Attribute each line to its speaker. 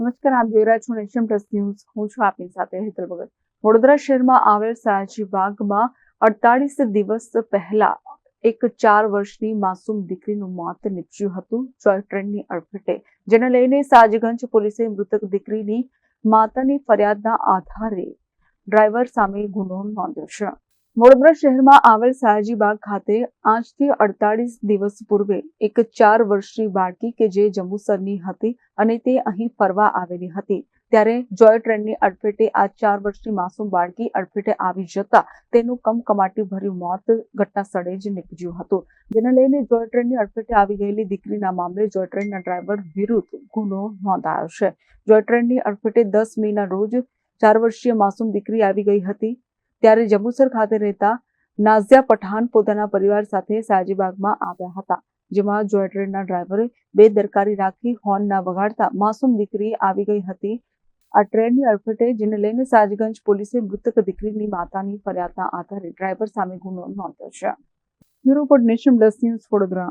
Speaker 1: નમસ્કાર, આપ જોઈ રહ્યા છો નેશન પ્લસ ન્યૂઝ. હું છું આપની સાથે હેતલ ભગત. વડોદરા શહેરમાં આવેલ સયાજી બાગમાં અડતાળીસ દિવસ પહેલા એક ચાર વર્ષની માસૂમ દીકરીનું મોત નીપજ્યું હતું. જોય ટ્રેનની અડફેટે. જેને લઈને સાજગંજ પોલીસે મૃતક દીકરીની માતાની ફરિયાદના આધારે ડ્રાઈવર સામે ગુનો નોંધ્યો છે. વડોદરા શહેરમાં આવેલ સયાજીબાગ ખાતે આજથી અડતાલીસ દિવસ પૂર્વે એક ચાર વર્ષની બાળકી કે જે જંબુસરની હતી અને તે અહીં ફરવા આવેલી હતી. ત્યારે જોય ટ્રેનની અડફેટે આ ચાર વર્ષની માસૂમ બાળકી અડફેટે આવી જતા તેનું કમકમાટી ભર્યું મોત ઘટના સ્થળે જ નીપજ્યું હતું. જેને લઈને જોય ટ્રેનની અડફેટે આવી ગયેલી દીકરીના મામલે જોય ટ્રેનના ડ્રાઈવર વિરુદ્ધ ગુનો નોંધાયો છે. જોય ટ્રેનની અડફેટે દસ મેના રોજ ચાર વર્ષીય માસૂમ દીકરી આવી ગઈ હતી. ત્યારે જંબુસર ખાતે રહેતા નાઝિયા પઠાણ પોતાના પરિવાર સાથે સાજીબાગમાં આવ્યા હતા, જેમાં જોય ટ્રેનના ડ્રાઈવરે બે દરકારી રાખી હોર્ન ના વગાડતા માસૂમ દીકરી આવી ગઈ હતી. આ ટ્રેનની અડફેટે, જેને લઈને સાજગંજ પોલીસે મૃતક દીકરીની માતાની ફરિયાદના આધારે ડ્રાઈવર સામે ગુનો નોંધ્યો છે. Bureau Nation plus news Vadodara.